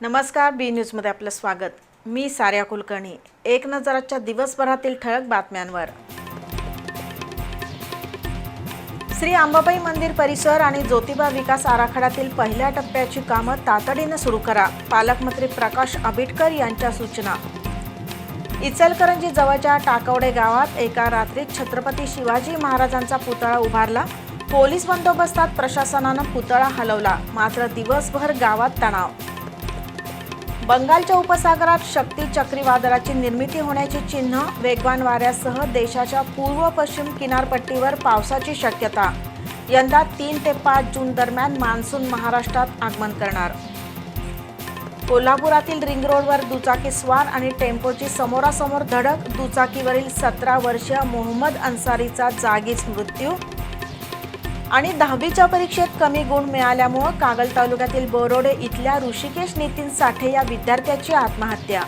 नमस्कार बी न्यूजमध्ये आपलं स्वागत. मी सार्या कुलकर्णी. एक नजराच्या दिवसभरातील ठळक बातम्यांवर. श्री अंबाबाई मंदिर परिसर आणि ज्योतिबा विकास आराखड्यातील पहिल्या टप्प्याची कामं तातडीनं सुरू करा पालकमंत्री प्रकाश आंबेडकर यांच्या सूचना. इचलकरंजी जवळच्या टाकवडे गावात एका रात्रीत छत्रपती शिवाजी महाराजांचा पुतळा उभारला पोलीस बंदोबस्तात प्रशासनानं पुतळा हलवला मात्र दिवसभर गावात तणाव. बंगालच्या उपसागरात शक्ती चक्रीवादळाची निर्मिती होण्याची चिन्ह वेगवान वाऱ्यासह देशाच्या पूर्व पश्चिम किनारपट्टीवर पावसाची शक्यता. यंदा तीन ते पाच जून दरम्यान मान्सून महाराष्ट्रात आगमन करणार. कोल्हापुरातील रिंग रोडवर दुचाकी स्वार आणि टेम्पोची समोरासमोर धडक दुचाकीवरील सतरा वर्षीय मोहम्मद अन्सारीचा जागीच मृत्यू आणि दहावीच्या परीक्षेत कमी गुण मिळाल्यामुळं कागल तालुक्यातील बोरोडे इथल्या ऋषिकेश नितीन साठे या विद्यार्थ्याची आत्महत्या.